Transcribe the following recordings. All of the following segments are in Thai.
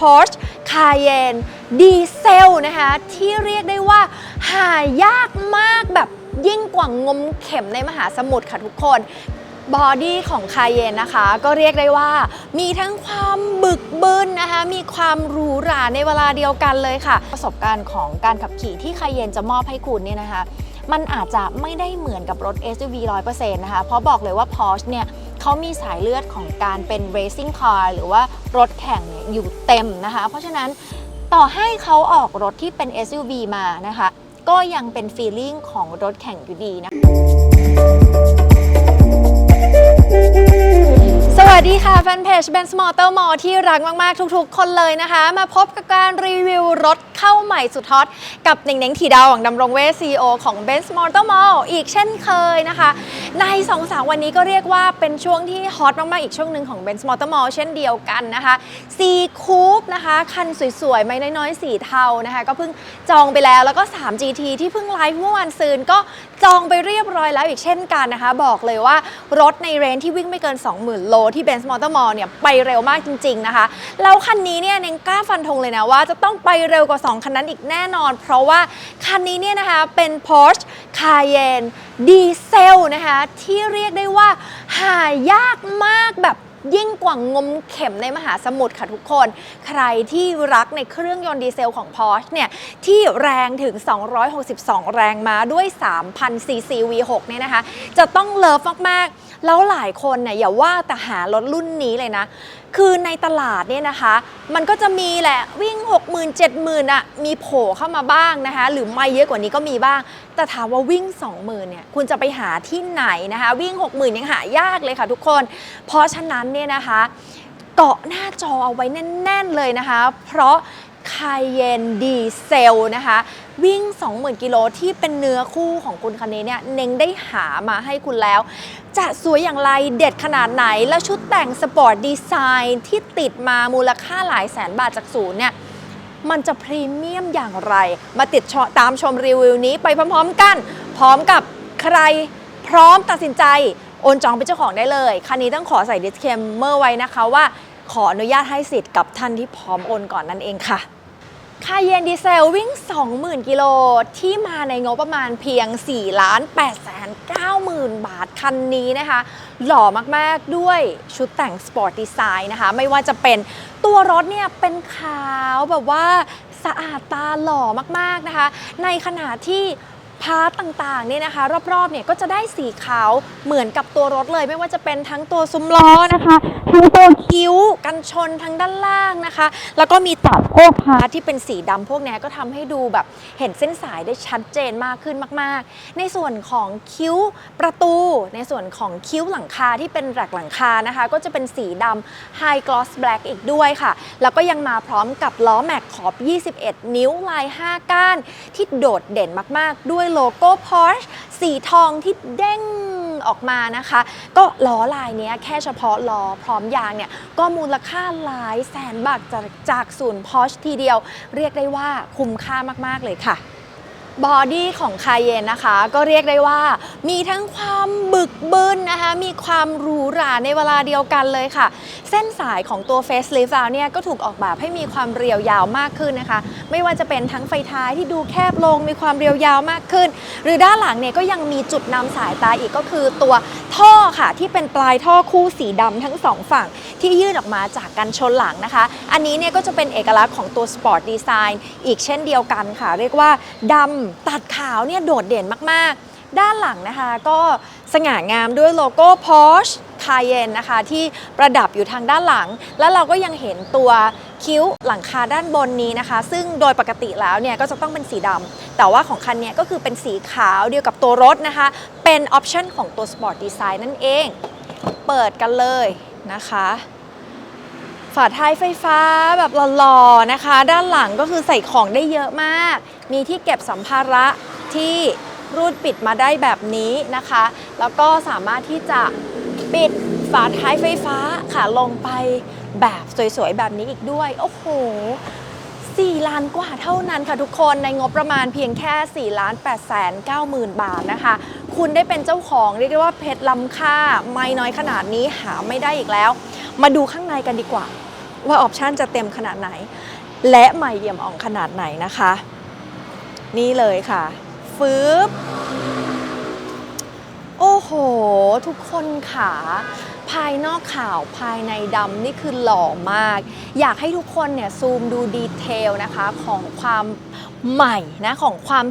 Porsche Cayenne Diesel นะคะ ที่เรียกได้ว่าหายากมากแบบยิ่งกว่างมเข็มในมหาสมุทรค่ะทุกคนบอดี้ของคาเยนนะคะ ก็เรียกได้ว่า มีทั้งความบึกบึนนะคะ มีความหรูหราในเวลาเดียวกันเลยค่ะ ประสบการณ์ของการขับขี่ที่คาเยนจะมอบให้คุณเนี่ยนะคะ มันอาจจะไม่ได้เหมือนกับรถ SUV 100%นะคะ เพราะบอกเลยว่า Porsche เนี่ย เขามีสายเลือดของการเป็น racing car หรือว่ารถแข่งเนี่ยอยู่เต็มนะคะ เพราะฉะนั้นต่อให้เขาออกรถที่เป็น SUV มานะคะ ก็ยังเป็น feeling ของรถแข่งอยู่ดีนะสวัสดีค่ะแฟนเพจ Benz Motor Mall ที่รักมาก ๆ ทุก ๆ คนเลยนะคะ มาพบกับการรีวิวรถ เข้าใหม่สุดฮอตกับเน่งเน่งถีดาวหวังดำรงเวช CEO ของ Benz Motor Mall อีกเช่นเคยนะคะ ใน2อสามวันนี้ก็เรียกว่าเป็นช่วงที่ฮอตมากๆ อีกช่วงหนึ่งของ Benz Motor Mall เช่นเดียวกันนะคะ C Coupe นะคะคันสวยๆ ไม่น้อยๆ สีเทานะคะก็เพิ่งจองไปแล้วแล้วก็ 3 GT ที่เพิ่งไลฟ์เมื่อวานซืนก็จองไปเรียบร้อยแล้วอีกเช่นกันนะคะ บอกเลยว่ารถในเรนที่วิ่งไม่เกิน 20,000 โลที่ Benz Motor Mall เนี่ยไปเร็วมากจริงๆนะคะแล้วคันนี้เนี่ยเน่งกล้าฟันธงเลยนะว่าจะต้องไปเร็วกว่า2 คันนั้นอีกแน่นอน เพราะว่าคันนี้เนี่ยนะคะเป็น Porsche Cayenne Diesel นะคะที่เรียกได้ว่าหายากมากแบบยิ่งกว่างมเข็มในมหาสมุทรค่ะทุกคน ใครที่รักในเครื่องยนต์ดีเซลของ Porsche เนี่ย ที่แรงถึง 262 แรงม้าด้วย 3,000 cc V6 เนี่ยนะคะ จะต้องเลิฟมาก ๆ แล้วหลายคนเนี่ยอย่าว่าแต่หารถรุ่นนี้เลยนะคือในตลาดเนี่ยนะคะ มันก็จะมีแหละวิ่ง 60,000 70,000อะมีโผล่เข้ามาบ้างนะคะ หรือไม่เยอะกว่านี้ก็มีบ้าง แต่ถามว่าวิ่ง 20,000เนี่ยคุณจะไปหาที่ไหนนะคะ วิ่ง 60,000 ยังหายากเลยค่ะทุกคน เพราะฉะนั้นเนี่ยนะคะเกาะหน้าจอเอาไว้แน่น ๆ เลยนะคะ เพราะ คายเยนดีเซลนะคะ วิ่ง 20,000 กิโลที่เป็นเนื้อคู่ของคุณคันนี้เนี่ยเน่งได้หามาให้คุณแล้ว จะสวยอย่างไรเด็ดขนาดไหน และชุดแต่งสปอร์ตดีไซน์ที่ติดมามูลค่าหลายแสนบาทจากศูนย์เนี่ยมันจะพรีเมียมอย่างไร มาติดตามชมรีวิวนี้ไปพร้อมๆกัน พร้อมกับใครพร้อมตัดสินใจ โอนจองเป็นเจ้าของได้เลย คันนี้ต้องขอใส่ disclaimer ไว้นะคะว่าขออนุญาตให้สิทธิ์กับท่านที่พร้อมโอนก่อนนั่นเองค่ะ คาเยนดีเซลวิ่ง 20,000 กิโล ที่มาในงบประมาณเพียง 4 ล้าน8แสน9หมื่นบาทคันนี้นะคะ หล่อมาก ๆ ด้วยชุดแต่งสปอร์ตดีไซน์นะคะ ไม่ว่าจะเป็นตัวรถเนี่ยเป็นขาวแบบว่าสะอาดตาหล่อมาก ๆ นะคะ ในขณะที่ พาร์ตต่างๆเนี่ยนะคะ รอบๆเนี่ยก็จะได้สีขาวเหมือนกับตัวรถเลย ไม่ว่าจะเป็นทั้งตัวซุ้มล้อนะคะทั้งตัวคิ้วกันชนทั้งด้านล่างนะคะ แล้วก็มีตัดโอกพาร์ทที่เป็นสีดำพวกนี้ก็ทำให้ดูแบบเห็นเส้นสายได้ชัดเจนมากขึ้นมาก ๆ ในส่วนของคิ้วประตู ในส่วนของคิ้วหลังคาที่เป็นแรกหลังคานะคะ ก็จะเป็นสีดำ High Gloss Black อีกด้วยค่ะ แล้วก็ยังมาพร้อมกับล้อแม็กขอบ 21 นิ้วลาย 5 ก้าน ที่โดดเด่นมาก ๆ ด้วยโลโก้ Porsche สีทองที่เด้งออกมานะคะ ก็ล้อลายเนี้ยแค่เฉพาะล้อพร้อมยางเนี่ยก็มูลค่าหลายแสนบาทจากจากศูนย์พอชทีเดียว เรียกได้ว่าคุ้มค่ามาก ๆ เลยค่ะบอดี้ของคายเยนนะคะ ก็เรียกได้ว่า มีทั้งความบึกบึนนะคะ มีความหรูหราในเวลาเดียวกันเลยค่ะ เส้นสายของตัว Facelift แล้วเนี่ยก็ถูกออกแบบให้มีความเรียวยาวมากขึ้นนะคะ ไม่ว่าจะเป็นทั้งไฟท้ายที่ดูแคบลงมีความเรียวยาวมากขึ้น หรือด้านหลังเนี่ยก็ยังมีจุดนำสายตาอีกก็คือตัวท่อค่ะ ที่เป็นปลายท่อคู่สีดำทั้งสองฝั่ง ที่ยื่นออกมาจากกันชนหลังนะคะ อันนี้เนี่ยก็จะเป็นเอกลักษณ์ของตัว Sport Design อีกเช่นเดียวกันค่ะ เรียกว่าดำตัดขาวเนี่ยโดดเด่นมากๆ ด้านหลังนะคะก็สง่างามด้วยโลโก้ Porsche Cayenne นะคะ ที่ประดับอยู่ทางด้านหลัง แล้วเราก็ยังเห็นตัวคิ้วหลังคาด้านบนนี้นะคะ ซึ่งโดยปกติแล้วเนี่ยก็จะต้องเป็นสีดำแต่ว่าของคันนี้ก็คือเป็นสีขาวเดียวกับตัวรถนะคะ เป็นออปชันของตัว Sport Design นั่นเอง เปิดกันเลยนะคะฝาท้ายไฟฟ้าแบบหล่อๆนะคะ ด้านหลังก็คือใส่ของได้เยอะมาก มีที่เก็บสัมภาระที่รูดปิดมาได้แบบนี้นะคะ แล้วก็สามารถที่จะ ปิดฝาท้ายไฟฟ้าค่ะลงไปแบบสวยๆ แบบนี้อีกด้วย โอ้โห 4 ล้านกว่าเท่านั้นค่ะทุกคนในงบประมาณเพียงแค่ 4 ล้าน8แสน9หมื่นบาทนะคะ คุณได้เป็นเจ้าของเรียกได้ว่าเพชรล้ำค่าไม่น้อยขนาดนี้หาไม่ได้อีกแล้ว มาดูข้างในกันดีกว่า ว่าออปชันจะเต็มขนาดไหน และใหม่เอี่ยมอ่องขนาดไหนนะคะ นี่เลยค่ะฟืบโอ้โหทุกคนขาภายนอกขาวภายในดำนี่คือหล่อมาก อยากให้ทุกคนเนี่ยซูมดูดีเทลนะคะของความใหม่นะของความ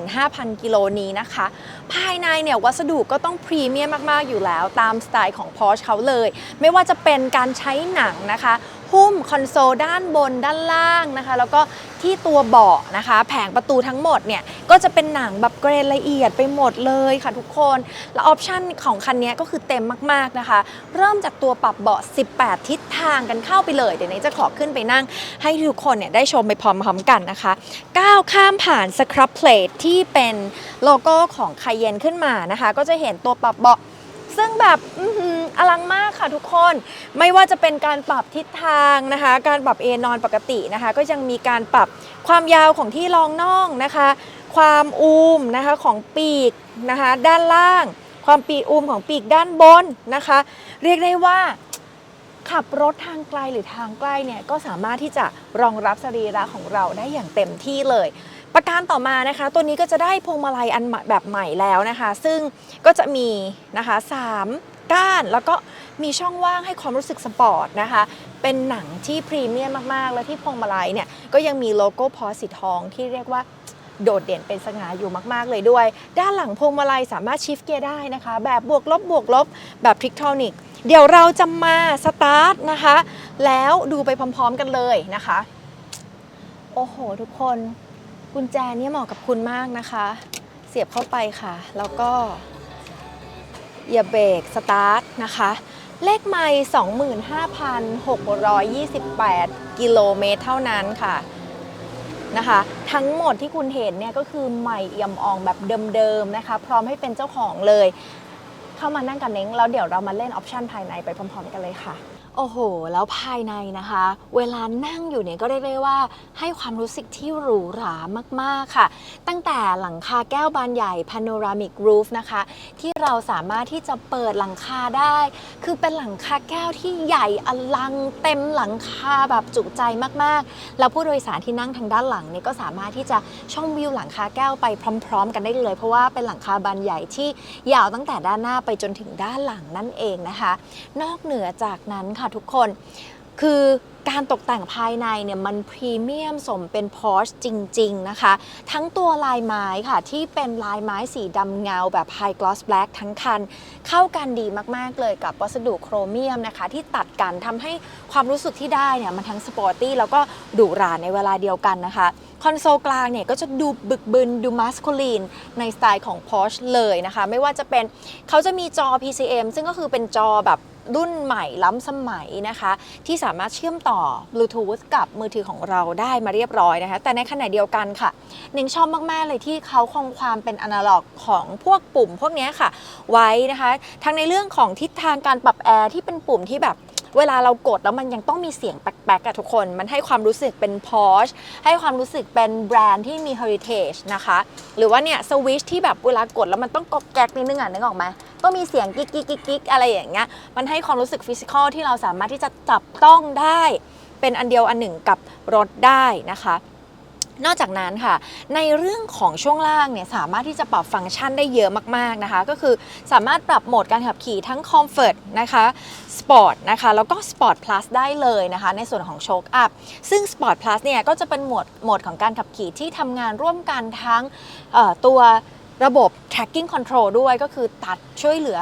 25,000 กิโลนี้นะคะ ภายในเนี่ยวัสดุก็ต้องพรีเมียมมาก ๆ อยู่แล้วตามสไตล์ของ Porsche เขาเลย ไม่ว่าจะเป็นการใช้หนังนะคะ หุ้มคอนโซลด้านบนด้านล่างนะคะ แล้วก็ที่ตัวเบาะนะคะ แผงประตูทั้งหมดเนี่ยก็จะเป็นหนังแบบเกรนละเอียดไปหมดเลยค่ะทุกคน แล้วออปชันของคันนี้ก็คือเต็มมากๆนะคะ เริ่มจากตัวปรับเบาะ 18 ทิศทางกันเข้าไปเลย เดี๋ยวนี้จะขอขึ้นไปนั่ง ให้ทุกคนเนี่ยได้ชมไปพร้อมๆกันนะคะ ก้าวข้ามผ่านสครับเพลทที่เป็นโลโก้ของคายเยนขึ้นมานะคะ ก็จะเห็นตัวปรับเบาะ ซึ่งแบบอลังมากค่ะทุกคน ไม่ว่าจะเป็นการปรับทิศทางนะคะ การปรับเอนอนปกตินะคะ ก็ยังมีการปรับความยาวของที่รองน่องนะคะ ความอูมนะคะของปีกนะคะ ด้านล่าง ความปีอูมของปีกด้านบนนะคะ เรียกได้ว่าขับรถทางไกลหรือทางใกล้เนี่ยก็สามารถที่จะรองรับสรีระของเราได้อย่างเต็มที่เลย ประการต่อมานะคะ ตัวนี้ก็จะได้พวงมาลัยอันแบบใหม่แล้วนะคะ ซึ่งก็จะมีนะคะ3ก้านแล้วก็มีช่องว่างให้ความรู้สึกสปอร์ตนะคะ เป็นหนังที่พรีเมียมมาก ๆ และที่พวงมาลัยเนี่ยก็ยังมีโลโก้พอสีทองที่เรียกว่าโดดเด่นเป็นสง่าอยู่มาก ๆ เลยด้วย ด้านหลังพวงมาลัยสามารถชิฟเกียร์ได้นะคะ แบบบวกลบบวกลบแบบทริกทรอนิกเดี๋ยวเราจะมาสตาร์ทนะคะ แล้วดูไปพร้อม ๆ กันเลยนะคะ โอ้โห ทุกคน กุญแจเนี่ยเหมาะกับคุณมากนะคะ เสียบเข้าไปค่ะ แล้วก็อย่าเบรกสตาร์ทนะคะ เลขไมล์25,628 กิโลเมตรเท่านั้นค่ะนะคะ ทั้งหมดที่คุณเห็นเนี่ยก็คือใหม่เอี่ยมอ่องแบบเดิมๆนะคะ พร้อมให้เป็นเจ้าของเลย เข้ามานั่งกันเน้งแล้วเดี๋ยวเรามาเล่นออปชันภายในไปพร้อมๆกันเลยค่ะ โอ้โห แล้วภายในนะคะ เวลานั่งอยู่เนี่ยก็เรียกได้ว่าให้ความรู้สึกที่หรูหรามากๆค่ะ ตั้งแต่หลังคาแก้วบานใหญ่ panoramic roof นะคะ ที่เราสามารถที่จะเปิดหลังคาได้ คือเป็นหลังคาแก้วที่ใหญ่อลังเต็มหลังคาแบบจุใจมากๆ แล้วผู้โดยสารที่นั่งทางด้านหลังเนี่ยก็สามารถที่จะชมวิวหลังคาแก้วไปพร้อม ๆ กันได้เลย เพราะว่าเป็นหลังคาบานใหญ่ที่ยาวตั้งแต่ด้านหน้าไปจนถึงด้านหลังนั่นเองนะคะ นอกเหนือจากนั้นค่ะทุกคน คือการตกแต่งภายในเนี่ยมันพรีเมียมสมเป็น Porsche จริง ๆ นะคะ ทั้งตัวลายไม้ค่ะ ที่เป็นลายไม้สีดำเงาแบบ High Gloss Black ทั้งคัน เข้ากันดีมาก ๆ เลยกับวัสดุโครเมียมนะคะ ที่ตัดกันทำให้ความรู้สึกที่ได้เนี่ย มันทั้งสปอร์ตี้แล้วก็หรูหราในเวลาเดียวกันนะคะ คอนโซลกลางเนี่ย ก็จะดูบึกบึนดูมัสคูลีนในสไตล์ของ Porsche เลยนะคะ ไม่ว่าจะเป็นเขาจะมีจอ PCM ซึ่งก็คือเป็นจอแบบ รุ่นใหม่ล้ำสมัยนะคะ ที่สามารถเชื่อมต่อ Bluetooth กับมือถือของเราได้มาเรียบร้อยนะคะ แต่ในขณะเดียวกันค่ะหน่งชอบมาก ๆ เลยที่เขาคงความเป็นอนาล็อกของพวกปุ่มพวกนี้ค่ะ ไว้นะคะ ทั้งในเรื่องของทิศทางการปรับแอร์ที่เป็นปุ่มที่แบบ เวลาเรากดแล้วมันยังต้องมีเสียงแป๊กๆอะทุกคน มันให้ความรู้สึกเป็น Porsche ให้ความรู้สึกเป็นแบรนด์ที่มี heritage นะคะ หรือว่าเนี่ยสวิชที่แบบเวลากดแล้วมันต้องกดแก๊กนิดนึงอะนึกออกไหมต้องมีเสียงกิ๊กกิ๊กกิ๊กกิ๊กอะไรอย่างเงี้ย มันให้ความรู้สึกฟิสิกอลที่เราสามารถที่จะจับต้องได้ เป็นอันเดียวอันหนึ่งกับรถได้นะคะ นอกจากนั้นค่ะ ในเรื่องของช่วงล่างเนี่ยสามารถที่จะปรับฟังก์ชันได้เยอะมากๆนะคะ ก็คือสามารถปรับโหมดการขับขี่ทั้ง Comfort นะคะ Sport นะคะ แล้วก็ Sport Plus ได้เลยนะคะ ในส่วนของโชคอัพซึ่ง Sport Plus เนี่ยก็จะเป็นโหมดโหมดของการขับขี่ที่ทำงานร่วมกันทั้งตัวระบบ tracking control ด้วยก็คือตัดช่วยเหลือ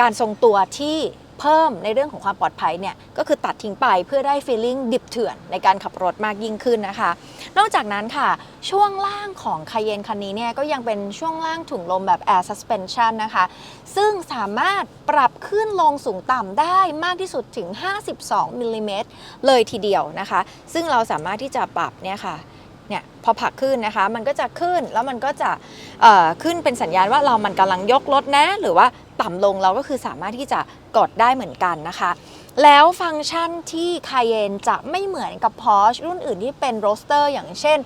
การทรงตัวที่ เพิ่มในเรื่องของความปลอดภัยเนี่ยก็คือตัดทิ้งไปเพื่อได้ feeling ดิบเถื่อนในการขับรถมากยิ่งขึ้นนะคะ นอกจากนั้นค่ะช่วงล่างของคายเยนคันนี้เนี่ยก็ยังเป็นช่วงล่างถุงลมแบบ air suspension นะคะ ซึ่งสามารถปรับขึ้นลงสูงต่ำได้มากที่สุดถึง 52มิลลิเมตรเลยทีเดียวนะคะ ซึ่งเราสามารถที่จะปรับเนี่ยค่ะ เนี่ยพอผักขึ้นนะคะ มันก็จะขึ้นแล้วมันก็จะขึ้นเป็นสัญญาณว่าเรามันกำลังยกรถนะ หรือว่าต่ำลงเราก็คือสามารถที่จะกดได้เหมือนกันนะคะ แล้วฟังก์ชันที่ Cayenne จะไม่เหมือนกับ Porsche รุ่นอื่นที่เป็น Roadster อย่างเช่น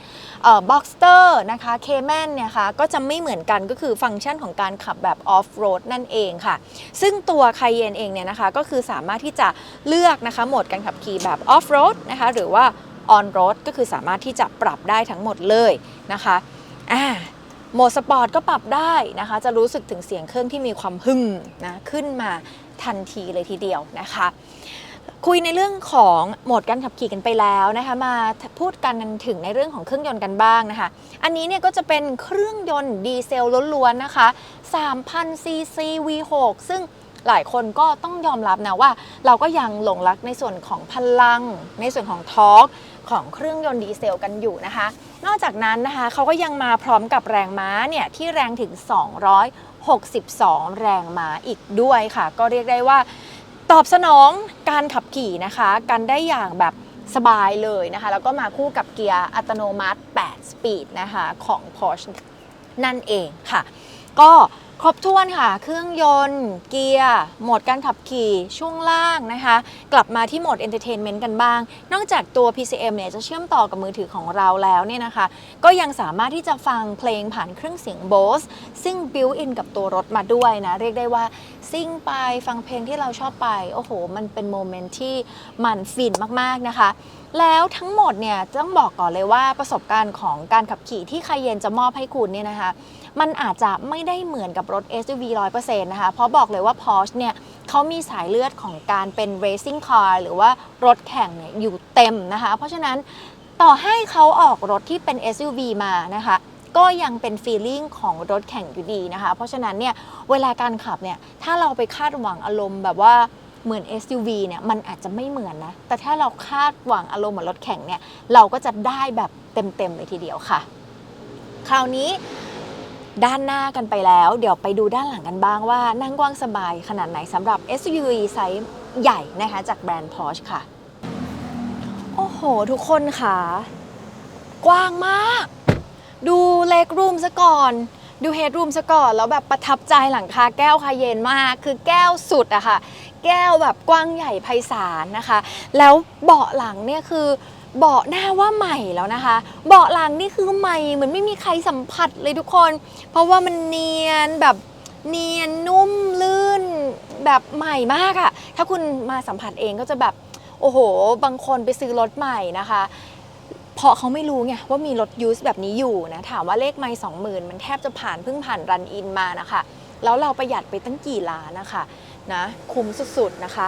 เอ่อ Boxster นะคะ Cayman เนี่ยค่ะก็จะไม่เหมือนกันก็คือฟังก์ชันของการขับแบบ Off-road นั่นเองค่ะ ซึ่งตัว Cayenne เองเนี่ยนะคะก็คือสามารถที่จะเลือกนะคะโหมดการขับขี่แบบ Off-road นะคะหรือว่า On-road ก็คือสามารถที่จะปรับได้ทั้งหมดเลยนะคะอ่าโหมดสปอร์ตก็ปรับได้นะคะ จะรู้สึกถึงเสียงเครื่องที่มีความหึ่งนะขึ้นมาทันทีเลยทีเดียวนะคะ คุยในเรื่องของโหมดการขับขี่กันไปแล้วนะคะมาพูดกันถึงในเรื่องของเครื่องยนต์กันบ้างนะคะ อันนี้เนี่ยก็จะเป็นเครื่องยนต์ดีเซลล้วนๆนะคะ3,000ซีซี V6 ซึ่งหลายคนก็ต้องยอมรับนะว่า เราก็ยังหลงรักในส่วนของพลัง ในส่วนของทอร์ก ของเครื่องยนต์ดีเซลกันอยู่นะคะ นอกจากนั้นนะคะเขาก็ยังมาพร้อมกับแรงม้าเนี่ยที่แรงถึง 262 แรงม้าอีกด้วยค่ะ ก็เรียกได้ว่า ตอบสนองการขับขี่นะคะ กันได้อย่างแบบสบายเลยนะคะ แล้วก็มาคู่กับเกียร์อัตโนมัติ 8 สปีดนะคะของ Porsche นั่นเองค่ะ ก็ ครบถ้วนค่ะ เครื่องยนต์ เกียร์ โหมดการขับขี่ช่วงล่างนะคะ กลับมาที่โหมด Entertainment กันบ้าง นอกจากตัว PCM เนี่ยจะเชื่อมต่อกับมือถือของเราแล้วเนี่ยนะคะ ก็ยังสามารถที่จะฟังเพลงผ่านเครื่องเสียง Bose ซึ่ง built in กับตัวรถมาด้วยนะ เรียกได้ว่าซิ่งไปฟังเพลงที่เราชอบไป โอ้โห มันเป็นโมเมนต์ที่มันฟินมากๆนะคะแล้วทั้งหมดเนี่ยต้องบอกก่อนเลยว่าประสบการณ์ของการขับขี่ที่คาเยนจะมอบให้คุณเนี่ยนะคะ มันอาจจะไม่ได้เหมือนกับรถ SUV 100%นะคะ เพราะบอกเลยว่า Porsche เนี่ยเขามีสายเลือดของการเป็น racing car หรือว่ารถแข่งเนี่ยอยู่เต็มนะคะ เพราะฉะนั้นต่อให้เขาออกรถที่เป็น SUV มานะคะก็ยังเป็น feeling ของรถแข่งอยู่ดีนะคะ เพราะฉะนั้นเนี่ยเวลาการขับเนี่ยถ้าเราไปคาดหวังอารมณ์แบบว่าเหมือน SUV เนี่ยมันอาจจะไม่เหมือนนะ แต่ถ้าเราคาดหวังอารมณ์เหมือนรถแข่งเนี่ยเราก็จะได้แบบเต็มๆเลยทีเดียวค่ะ คราวนี้ ด้านหน้ากันไปแล้ว เดี๋ยวไปดูด้านหลังกันบ้างว่านั่งกว้างสบายขนาดไหนสำหรับ SUV ไซส์ใหญ่นะคะ จากแบรนด์ Porsche ค่ะ โอ้โห ทุกคนค่ะ กว้างมาก ดูเล็กรูมซะก่อน ดูเฮดรูมซะก่อน แล้วแบบประทับใจหลังคาแก้วคาเยนมาก คือแก้วสุดอะค่ะ แก้วแบบกว้างใหญ่ไพศาลนะคะ แล้วเบาะหลังเนี่ยคือ เบาะหน้าว่าใหม่แล้วนะคะ เบาะหลังนี่คือใหม่เหมือนไม่มีใครสัมผัสเลยทุกคน เพราะว่ามันเนียนแบบเนียนนุ่มลื่นแบบใหม่มากอะถ้าคุณมาสัมผัสเองก็จะแบบโอ้โห บางคนไปซื้อรถใหม่นะคะเพราะเขาไม่รู้ไงว่ามีรถยูสแบบนี้อยู่นะ ถามว่าเลขไม่สองหมื่นมันแทบจะผ่านเพิ่งผ่านรันอินมานะคะ แล้วเราประหยัดไปตั้งกี่ล้านนะคะนะคุ้มสุดๆนะคะ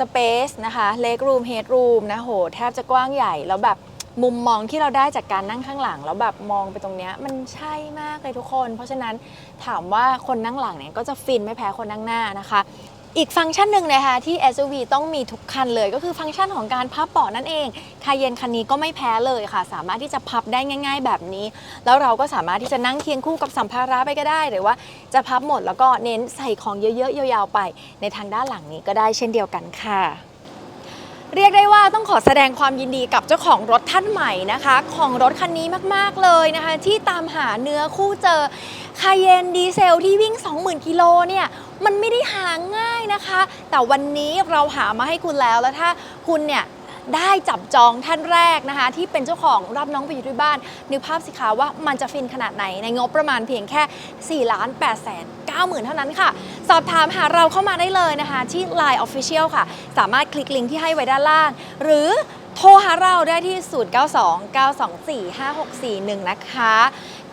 สเปซนะคะเล็กรูมเฮดรูมนะโหแทบจะกว้างใหญ่แล้วแบบมุมมองที่เราได้จากการนั่งข้างหลัง แล้วแบบมองไปตรงเนี้ยมันใช่มากเลยทุกคน เพราะฉะนั้นถามว่าคนนั่งหลังเนี่ยก็จะฟินไม่แพ้คนนั่งหน้านะคะ อีกฟังก์ชันหนึ่งนะคะที่ SUV ต้องมีทุกคันเลยก็คือฟังก์ชันของการพับเบาะนั่นเองคาเยนคันนี้ก็ไม่แพ้เลยค่ะ สามารถที่จะพับได้ง่าย ๆ แบบนี้ แล้วเราก็สามารถที่จะนั่งเคียงคู่กับสัมภาระไปก็ได้ หรือว่าจะพับหมดแล้วก็เน้นใส่ของเยอะๆยาวๆไป ในทางด้านหลังนี้ก็ได้เช่นเดียวกันค่ะเรียกได้ว่าต้องขอแสดงความยินดีกับเจ้าของรถท่านใหม่นะคะ ของรถคันนี้มากๆเลยนะคะ ที่ตามหาเนื้อคู่เจอคาเยนดีเซลที่วิ่ง 20,000 กิโลเนี่ย มันไม่ได้หาง่ายนะคะ แต่วันนี้เราหามาให้คุณแล้วแล้วถ้าคุณเนี่ยได้จับจองท่านแรกนะคะ ที่เป็นเจ้าของรับน้องไปอยู่ที่บ้าน นึกภาพสิคะว่ามันจะฟินขนาดไหนในงบประมาณเพียงแค่ 4 ล้าน8แสน9หมื่นเท่านั้นค่ะ สอบถามหาเราเข้ามาได้เลยนะคะ ที่ Line Official ค่ะ สามารถคลิกลิงก์ที่ให้ไว้ด้านล่าง หรือ โทรหาเราได้ที่ 0929245641 นะคะ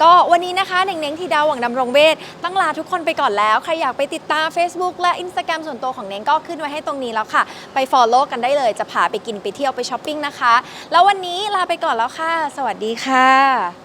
ก็วันนี้นะคะเน่งๆที่ดาวหวังดำรงเวทต้องลาทุกคนไปก่อนแล้ว ใครอยากไปติดตาม Facebook และ Instagram ส่วนตัวของเน่งก็ขึ้นไว้ให้ตรงนี้แล้วค่ะ ไป Follow กันได้เลยจะพาไปกินไปเที่ยวไปช้อปปิ้งนะคะ แล้ววันนี้ลาไปก่อนแล้วค่ะ สวัสดีค่ะ